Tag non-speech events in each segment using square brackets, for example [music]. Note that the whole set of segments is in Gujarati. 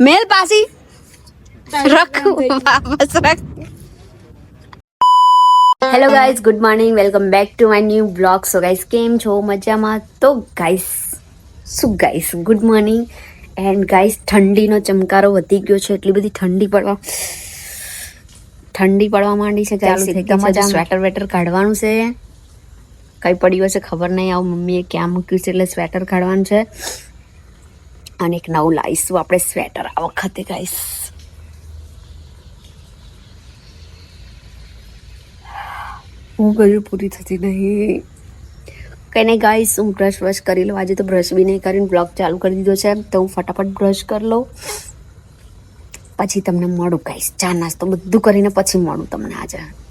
મેલ પાસી. રખ વાપસ રખ. Hello guys good morning welcome back to my new blog so guys કેમ છો? મજામાં? તો ગાઈઝ શું guys good morning and guys ઠંડીનો ચમકારો વધી ગયો છે એટલી બધી ઠંડી પડવા ઠંડી પડવા માંડી છે એકદમ જ સ્વેટર વેટર કાઢવાનું છે. કઈ પડ્યું હશે ખબર નહીં આવું મમ્મીએ ક્યાં મૂક્યું છે એટલે સ્વેટર કાઢવાનું છે. અને એક નવું લાવીશું આપણે સ્વેટર આ વખતે ગાઈશ હું ગયું પૂરી થતી નહીં. કંઈ નહીં ગાઈસ, હું બ્રશ બ્રશ કરી લઉં. આજે તો બ્રશ બી નહીં કરીને બ્લોગ ચાલુ કરી દીધો છે. તો હું ફટાફટ બ્રશ કરી લઉં. પછી તમને મળું ગાઈશ ચા નાસ્તો બધું કરીને પછી મળું તમને આજે.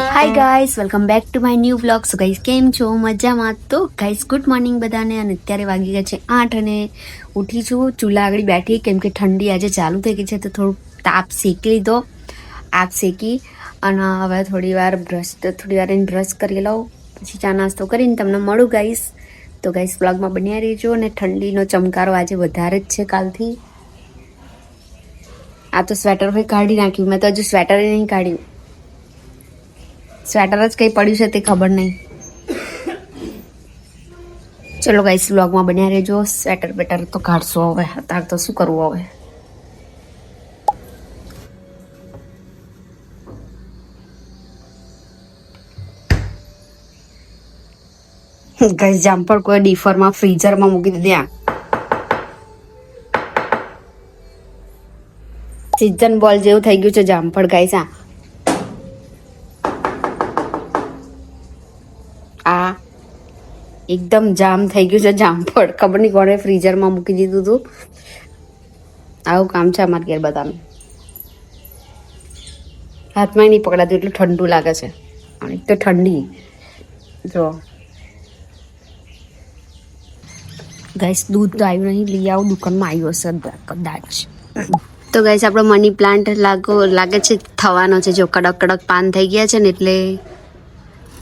Hi guys welcome back to my new blog so guys કેમ છો? મજામાં? તો ગાઈઝ ગુડ મોર્નિંગ બધાને. અને અત્યારે વાગી ગયા છે આઠ અને ઉઠી છું. ચૂલા આગળ બેઠી, કેમ કે ઠંડી આજે ચાલુ થઈ ગઈ છે, તો થોડું તાપ શેકી લીધો. આપ શેકી. અને હવે થોડી વાર બ્રશ થોડી વાર એને બ્રશ કરી લઉં. પછી ચા નાસ્તો કરીને તમને મળું ગાઈસ તો ગાઈસ બ્લોગમાં બન્યા રહેજો. અને ઠંડીનો ચમકારો આજે વધારે જ છે કાલથી. આ તો સ્વેટર હોય કાઢી નાખ્યું. મેં તો હજુ સ્વેટર નહીં કાઢ્યું. સ્વેટર જ કંઈ પડ્યું છે તે ખબર નહીં. ચલો ગાઈસ વ્લોગમાં બન્યા રહેજો. સ્વેટર બેટર તો કાઢશો હવે. અત્યારે તો શું કરવું હવે? ગઈ જામફળ કોઈ ડીફરમાં ફ્રીઝરમાં મૂકી દીધી સીઝન બોલ જેવું થઈ ગયું છે જામફળ ગાઈસ આ. એકદમ જામ થઈ ગયું છે જામફળ ખબર નહીં કોણે ફ્રીઝરમાં મૂકી દીધું હતું આવું કામ છે અમારે ઘેર બધાનું હાથમાં નહીં પકડાતું, એટલું ઠંડુ લાગે છે. અને તો ઠંડી. જો. ગાઈસ દૂધ તો આવ્યું નહીં, લઈ આવું, દુકાનમાં આવ્યું હશે કદાચ. તો ગાઈસ આપણો મની પ્લાન્ટ લાગો, લાગે છે, થવાનો છે. જો કડક કડક પાન થઈ ગયા છે ને એટલે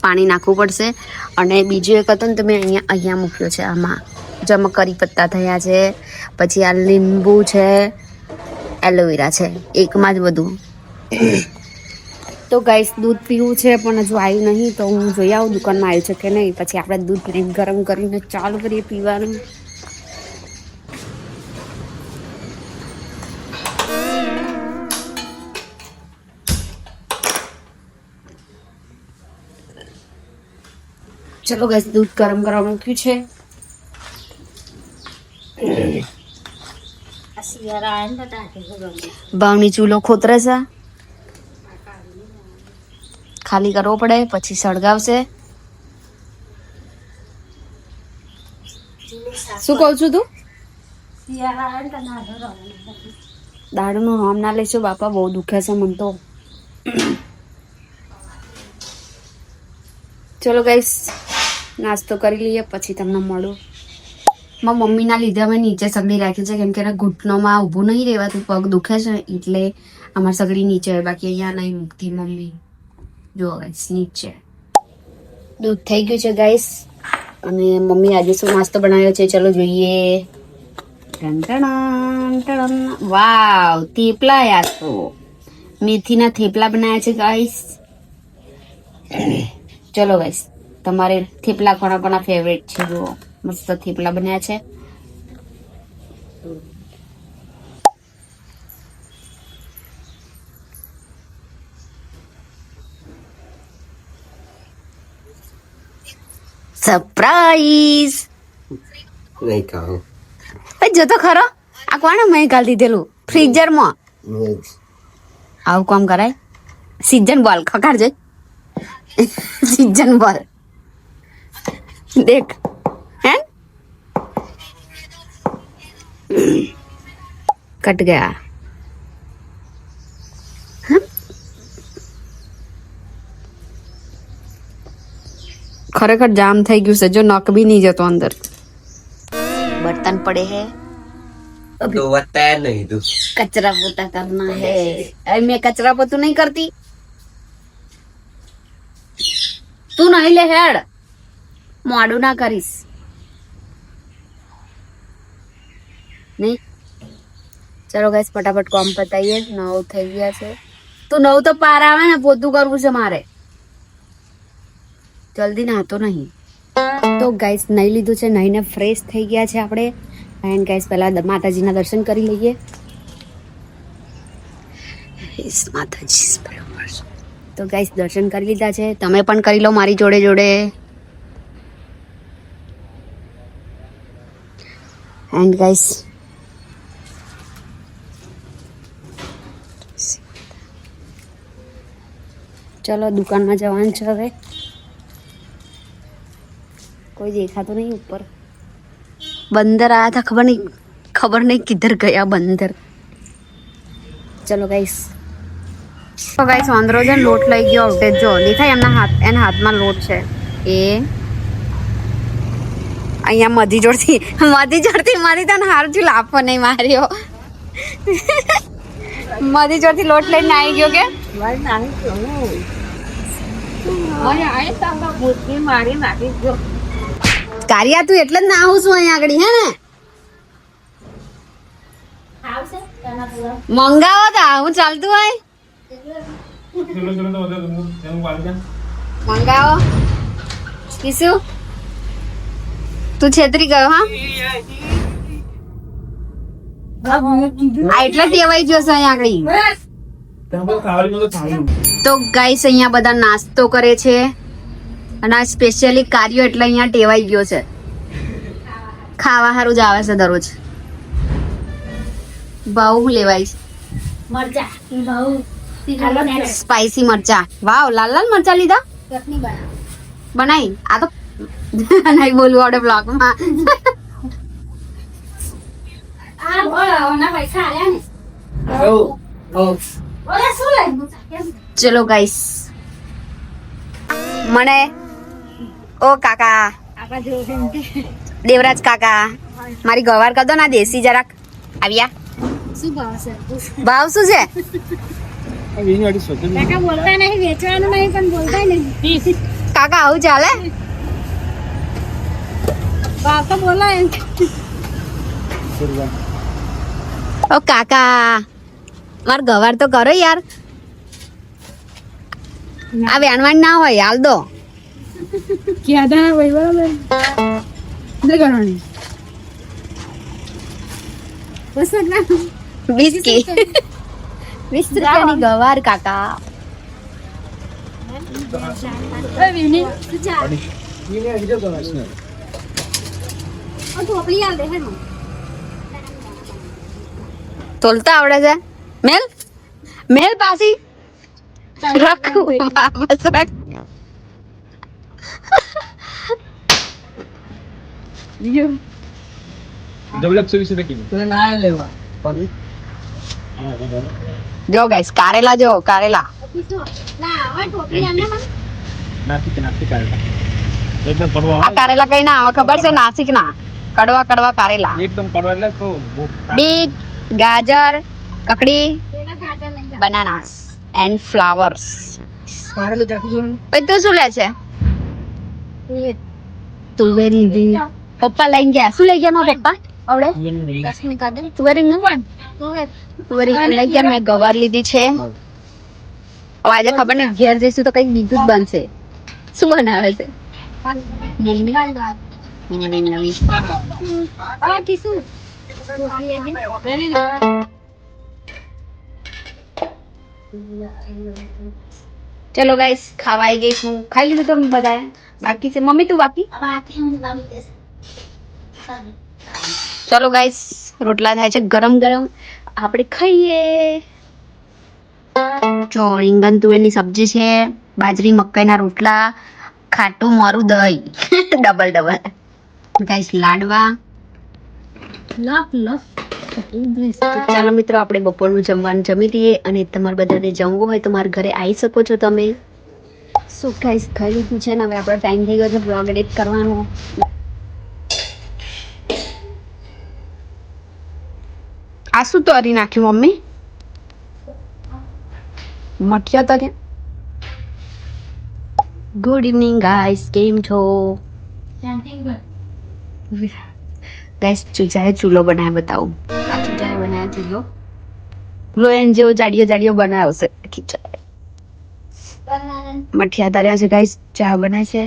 પાણી નાખવું પડશે. અને બીજું એક હતું ને તો મેં અહીંયા અહીંયા મૂક્યો છે આમાં. જેમાં કરી પત્તા થયા છે, પછી આ લીંબુ છે, એલોવેરા છે, એકમાં જ બધું. તો ગાઈસ, દૂધ પીવું છે, પણ હજુ આવ્યું નહીં, તો હું જોઈ આવું દુકાનમાં, આવ્યું છે કે નહીં? પછી આપણે દૂધ ગરમ કરીને ચાલુ કરીએ પીવાનું. ચલો ગાઈસ દૂધ ગરમ કરવા મૂક્યું છે. ભાવની ચૂલો ખોતરે છે. ખાલી કરવો પડે પછી સળગાવશે. શું કહું છું તું? દાડુનું નામ ના લેશો બાપા બહુ દુખે છે મન તો. ચલો ગાઈસ નાસ્તો કરી લઈએ, પછી તમને મળું. મારા મમ્મીના લીધે અમે નીચે સગડી રાખી છે, કેમ કે એના ઘૂંટણોમાં ઊભું નહીં રહેવાતું, પગ દુખે છે, એટલે અમારી સગડી નીચે હોય, બાકી અહીંયા નહીં મૂકતી મમ્મી. જો ગાઈસ નીચે દૂધ થઈ ગયું છે ગાઈસ અને મમ્મી આજે શું નાસ્તો બનાવ્યો છે, ચલો જોઈએ. વાવ, થેપલા યાર. તો મેથીના થેપલા બનાવ્યા છે ગાઈસ ચલો ગાઈસ તમારે થેપલા ઘણા ઘણા ફેવરેટ છે જુઓ. મસ્ત થેપલા બન્યા છે. સરપ્રાઈઝ નહીં જો તો ખરો. આ કોણે મેં કાલ દીધેલું? ફ્રીઝરમાં આવું કામ કરાય? સીઝન બોલ ખકાડજે સીઝન બોલ દેખ હે કટ ગયા હમ? ખરેખર જામ થઈ ગયું છે જો નક બી નહીં જતો અંદર બર્તન પડે હે तो बताया नहीं तू कचरा पोता करना है अरे मैं कचरा पोतू नहीं करती તું નહીં લે હેડ મોડું ના કરીશ. નહીં ચલો ગાઈસ ફટાફટ કોમ પતાઈએ. નવ થઈ ગયા છે. તો નવ તો પાર આવે ને, પોતું કરવું છે મારે. જલ્દી નાતો નહીં. તો ગાઈસ નહીં લીધું છે, નહીને ફ્રેશ થઈ ગયા છે આપણે. એન્ડ ગાઈસ પહેલાં માતાજીના દર્શન કરી લઈએ. માતાજી તો ગાઈસ દર્શન કરી લીધા છે. તમે પણ કરી લો મારી જોડે જોડે. એન્ડ ગાઈસ ચલો, દુકાનમાં જવાનું છે હવે. કોઈ દેખાતું નહીં ઉપર. બંદર આયા હતા, ખબર નહીં ખબર નહીં કિધર ગયા બંદર. ચલો ગાઈસ તો ગાઈસ વાંદરો છે લોટ લઈ ગયો. અવટેજ જો દેખાય એમના હાથ, એના હાથમાં લોટ છે. એ અહીંયા મધી જોડથી મધી જોડથી મારી તને હારું છું લાફો નહીં માર્યો. મધી જોડથી લોટ લઈને આવી ગયો કે? કારિયા તું એટલે જ ના આવું છું અહીંયા આગળ હે ને? મંગાવો તો હું ચાલતું હોય? મંગાવો. કીશું તું છેતરી ગયો હા? આ એટલે ટેવાઈ છે અહીંયા આગળ. તો ગાઈસ અહીંયા બધા નાસ્તો કરે છે. અને આ સ્પેશિયલી કાર્યો એટલે અહીંયા ટેવાઈ ગયો છે. ખાવા સારું જ આવે છે દરરોજ. ભાવ છે લેવાય સ્પાઈસી મરચા. વાવ લાલ લાલ મરચા લીધા? બનાવી. આ તો નહીં બોલવું આવડે બ્લોગમાં ચલો ગાઈસ મને ઓ કાકા. દેવરાજ કાકા મારી ગવાર કર દો ના દેશી જરાક. આવ્યા. શું ભાવ છે? ભાવ શું છે? કાકા બોલતા નહીં વેચવાનું નહીં પણ બોલતા નહીં. કાકા આવું ચાલે? તો બોલાય ઓ કાકા માર ગવાર તો કરો યાર. આ વેણવાણ ના હોય હાલ દો. ક્યાં હતા ભાઈ બરાબર કરવાની? બસ ના વીસ કે વીસ રૂપિયાની ગવાર કાકા વિની ટોપલી આલ દે હે તોલતા આવડે છે મેલ મેલ પાસી રખ વાપસ રખ ડબલ એકસો વીસ રૂપિયા કિલો જો ગાઈસ કારેલા જો કારેલા ના હવે ટોપલી આમને મને નાસિક નાસિક કાઢતા એકદમ પડવા આ કારેલા કઈ ના આવે ખબર છે નાસિક ના કડવા કડવા કારેલા એકદમ કડવા એટલે તો બીટ ગાજર કકડી બનાનાસ એન્ડ ફ્લાવર્સ. પછી તું શું લે છે? તુવેરી. દી પપ્પા લઈને ગયા. શું લઈ ગયા મારા પપ્પા? આવડે? તુવેરી ન તુવેરી. લઈ ગયા. મેં ગવાર લીધી છે. આજે ખબર ને ઘેર જઈશું તો કંઈક બીજું જ બનશે. શું બનાવે છે? મમ્મી નવી આ ટીસુ ટોપલી આલી ચલો ગાઈસ ખાવા ગઈ હું ખાઈ લીધું તમે બધા બાકી છે મમ્મી તું બાકી? ચલો ગાઈસ રોટલા થાય છે ગરમ ગરમ. આપણે ખાઈએ. જો, રીંગણ તુવેરની સબ્જી છે, બાજરી, મકાઈના રોટલા, ખાટું, મારું દહીં. [laughs] ડબલ ડબલ ગાઈસ લાડવા. લપ લપ ચાલો મિત્રો આપણે બપોરનું જમવાનું જમી લઈએ અને તમારે બધાને જમવું હોય તો મારા ઘરે આવી શકો છો તમે. શું ગાઈસ ખાઈ લીધું છે ને હવે આપણો ટાઈમ થઈ ગયો છે બ્લોગ એડિટ કરવાનો. આ શું તરી નાખ્યું મમ્મી. મઠિયા તરી ગુડ ઇવનિંગ ગાઈસ કેમ છો? ગાઈસ ચૂજાએ ચૂલો બનાવ્યો બતાવું. આ ચૂજાએ બનાવ્યો ચૂલો. એન જેવો જાડીયો જાડીયો બનાવશે. છે મઠિયા તાર્યા છે ગાઈસ ચા બનાય છે.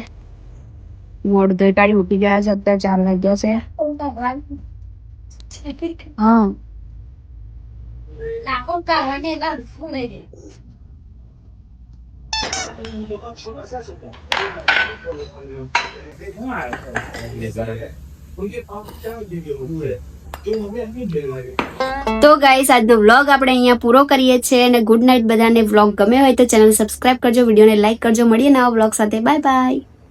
મોડ દોઈ કાઢી ઉઠી ગયા છે અત્યારે ચાર વાગ્યા છે. હા. લાખો કારણે. તો ગાઈસ આજનો વ્લોગ આપણે અહીંયા પૂરો કરીએ છીએ અને ગુડ નાઇટ બધાને વ્લોગ ગમે હોય તો ચેનલ સબસ્ક્રાઇબ કરજો, વિડીયોને લાઇક કરજો, મળીએ નવા વ્લોગ સાથે. Bye bye